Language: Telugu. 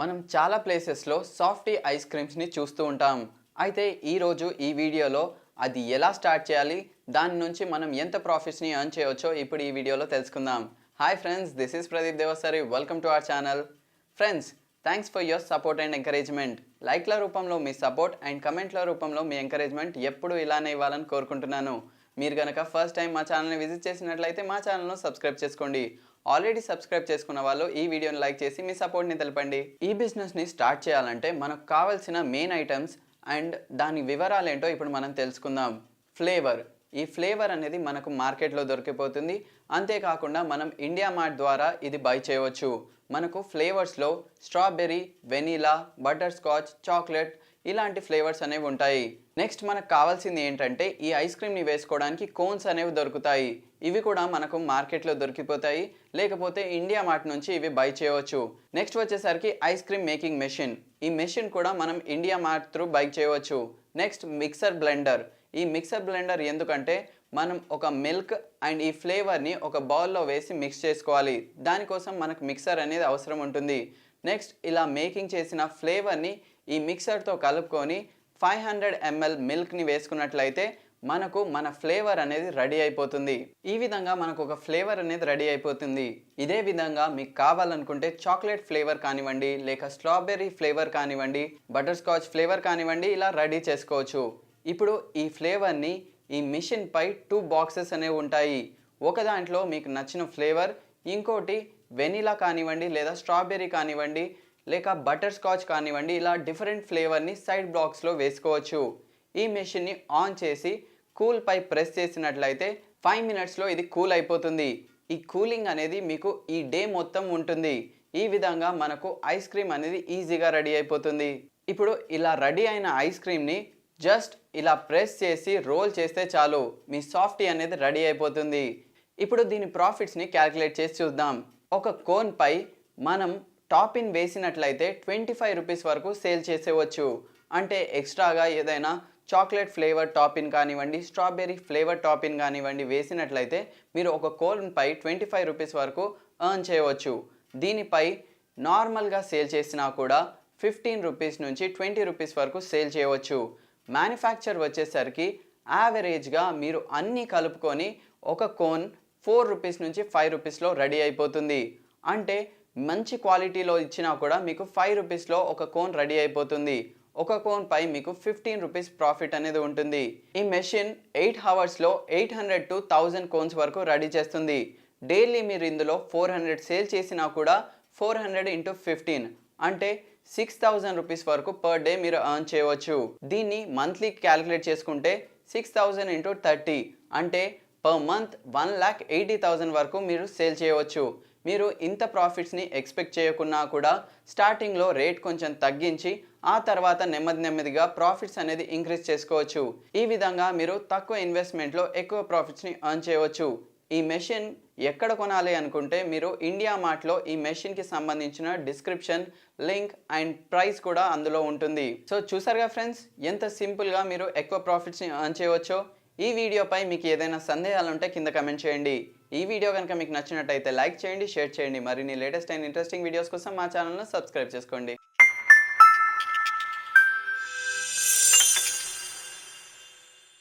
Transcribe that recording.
మనం చాలా ప్లేసెస్లో సాఫ్టీ ఐస్ క్రీమ్స్ని చూస్తూ ఉంటాం. అయితే ఈరోజు ఈ వీడియోలో అది ఎలా స్టార్ట్ చేయాలి? దాని నుంచి మనం ఎంత ప్రాఫిట్స్ని ఎర్న్ చేయవచ్చో ఇప్పుడు ఈ వీడియోలో తెలుసుకుందాం. Hi friends this is Pradeep Devasari welcome to our channel friends thanks for your support and encouragement లైక్ల రూపంలో మీ సపోర్ట్ అండ్ కమెంట్ల రూపంలో మీ ఎంకరేజ్మెంట్ ఎప్పుడు ఇలానే ఇవ్వాలని కోరుకుంటున్నాను. మీరు కనుక ఫస్ట్ టైం మా ఛానల్ని విజిట్ చేసినట్లయితే మా ఛానల్ను సబ్స్క్రైబ్ చేసుకోండి. ఆల్రెడీ సబ్స్క్రైబ్ చేసుకున్న వాళ్ళు ఈ వీడియోని లైక్ చేసి మీ సపోర్ట్ని తెలపండి. ఈ బిజినెస్ని స్టార్ట్ చేయాలంటే మనకు కావాల్సిన మెయిన్ ఐటమ్స్ అండ్ దాని వివరాలు ఏంటో ఇప్పుడు మనం తెలుసుకుందాం. ఫ్లేవర్. ఈ ఫ్లేవర్ అనేది మనకు మార్కెట్లో దొరికిపోతుంది. అంతేకాకుండా మనం ఇండియా మార్ట్ ద్వారా ఇది బై చేయవచ్చు. మనకు ఫ్లేవర్స్లో strawberry vanilla butterscotch chocolate ఇలాంటి ఫ్లేవర్స్ అనేవి ఉంటాయి. నెక్స్ట్ మనకు కావాల్సింది ఏంటంటే ఈ ఐస్ క్రీమ్ని వేసుకోవడానికి కోన్స్ అనేవి దొరుకుతాయి. ఇవి కూడా మనకు మార్కెట్లో దొరికిపోతాయి. లేకపోతే ఇండియా మార్ట్ నుంచి ఇవి బై చేయవచ్చు. నెక్స్ట్ వచ్చేసరికి ఐస్ క్రీమ్ మేకింగ్ మెషిన్. ఈ మెషిన్ కూడా మనం ఇండియా మార్ట్ త్రూ బై చేయవచ్చు. Next mixer blender. ఈ మిక్సర్ బ్లెండర్ ఎందుకంటే మనం ఒక మిల్క్ అండ్ ఈ ఫ్లేవర్ని ఒక బౌల్లో వేసి మిక్స్ చేసుకోవాలి. దానికోసం మనకు మిక్సర్ అనేది అవసరం ఉంటుంది. నెక్స్ట్ ఇలా మేకింగ్ చేసిన ఫ్లేవర్ని ఈ మిక్సర్తో కలుపుకొని ఫైవ్ హండ్రెడ్ ఎంఎల్ మిల్క్ని వేసుకున్నట్లయితే మనకు మన ఫ్లేవర్ అనేది రెడీ అయిపోతుంది. ఈ విధంగా మనకు ఒక ఫ్లేవర్ అనేది రెడీ అయిపోతుంది. ఇదే విధంగా మీకు కావాలనుకుంటే చాక్లెట్ ఫ్లేవర్ కానివ్వండి లేక స్ట్రాబెర్రీ ఫ్లేవర్ కానివ్వండి బటర్ స్కాచ్ ఫ్లేవర్ కానివ్వండి ఇలా రెడీ చేసుకోవచ్చు. ఇప్పుడు ఈ ఫ్లేవర్ని ఈ మిషన్ పై టూ బాక్సెస్ అనేవి ఉంటాయి. ఒక దాంట్లో మీకు నచ్చిన ఫ్లేవర్ ఇంకోటి వెనిలా కానివ్వండి లేదా స్ట్రాబెర్రీ కానివ్వండి లేక బటర్ స్కాచ్ కానివ్వండి ఇలా డిఫరెంట్ ఫ్లేవర్ని సైడ్ బ్లాక్స్లో వేసుకోవచ్చు. ఈ మెషిన్ని ఆన్ చేసి కూల్ పై ప్రెస్ చేసినట్లయితే ఫైవ్ మినిట్స్లో ఇది కూల్ అయిపోతుంది. ఈ కూలింగ్ అనేది మీకు ఈ డే మొత్తం ఉంటుంది. ఈ విధంగా మనకు ఐస్ క్రీమ్ అనేది ఈజీగా రెడీ అయిపోతుంది. ఇప్పుడు ఇలా రెడీ అయిన ఐస్ క్రీమ్ని జస్ట్ ఇలా ప్రెస్ చేసి రోల్ చేస్తే చాలు. మీ సాఫ్టీ అనేది రెడీ అయిపోతుంది. ఇప్పుడు దీని ప్రాఫిట్స్ని క్యాలిక్యులేట్ చేసి చూద్దాం. ఒక కోన్పై మనం టాపిన్ వేసినట్లయితే ట్వంటీ ఫైవ్ రూపీస్ వరకు సేల్ చేసేవచ్చు. అంటే ఎక్స్ట్రాగా ఏదైనా చాక్లెట్ ఫ్లేవర్ టాపిన్ కానివ్వండి స్ట్రాబెర్రీ ఫ్లేవర్ టాపిన్ కానివ్వండి వేసినట్లయితే మీరు ఒక కోన్పై ట్వంటీ ఫైవ్ రూపీస్ వరకు ఎర్న్ చేయవచ్చు. దీనిపై నార్మల్గా సేల్ చేసినా కూడా ఫిఫ్టీన్ రూపీస్ నుంచి ట్వంటీ రూపీస్ వరకు సేల్ చేయవచ్చు. మ్యానుఫ్యాక్చర్ వచ్చేసరికి యావరేజ్గా మీరు అన్నీ కలుపుకొని ఒక కోన్ ఫోర్ రూపీస్ నుంచి ఫైవ్ రూపీస్లో రెడీ అయిపోతుంది. అంటే మంచి క్వాలిటీలో ఇచ్చినా కూడా మీకు ఫైవ్ రూపీస్లో ఒక కోన్ రెడీ అయిపోతుంది. ఒక కోన్ పై మీకు ఫిఫ్టీన్ రూపీస్ ప్రాఫిట్ అనేది ఉంటుంది. ఈ machine eight హవర్స్లో eight hundred to thousand cones వరకు రెడీ చేస్తుంది. డైలీ మీరు ఇందులో ఫోర్ హండ్రెడ్ సేల్ చేసినా కూడా ఫోర్ హండ్రెడ్ ఇంటూ ఫిఫ్టీన్ అంటే సిక్స్ థౌజండ్ రూపీస్ వరకు పర్ డే మీరు ఎర్న్ చేయవచ్చు. దీన్ని మంత్లీ క్యాలిక్యులేట్ చేసుకుంటే సిక్స్ థౌజండ్ ఇంటూ థర్టీ అంటే per month one lakh eighty thousand వరకు మీరు సేల్ చేయవచ్చు. మీరు ఇంత ప్రాఫిట్స్ని ఎక్స్పెక్ట్ చేయకున్నా కూడా స్టార్టింగ్లో రేట్ కొంచెం తగ్గించి ఆ తర్వాత నెమ్మది నెమ్మదిగా ప్రాఫిట్స్ అనేది ఇంక్రీజ్ చేసుకోవచ్చు. ఈ విధంగా మీరు తక్కువ ఇన్వెస్ట్మెంట్లో ఎక్కువ ప్రాఫిట్స్ని ఎర్న్ చేయవచ్చు. ఈ మెషిన్ ఎక్కడ కొనాలి అనుకుంటే మీరు ఇండియా మార్ట్లో ఈ మెషిన్కి సంబంధించిన డిస్క్రిప్షన్ లింక్ అండ్ ప్రైస్ కూడా అందులో ఉంటుంది. సో చూసారుగా ఫ్రెండ్స్ ఎంత సింపుల్గా మీరు ఎక్కువ ప్రాఫిట్స్ని ఎర్న్ చేయవచ్చో? ఈ వీడియోపై మీకు ఏదైనా సందేహాలు ఉంటే కింద కమెంట్ చేయండి. ఈ వీడియో కనుక మీకు నచ్చినట్టయితే లైక్ చేయండి షేర్ చేయండి. మరిన్ని లేటెస్ట్ అండ్ ఇంట్రెస్టింగ్ వీడియోస్ కోసం మా ఛానల్ను సబ్స్క్రైబ్ చేసుకోండి.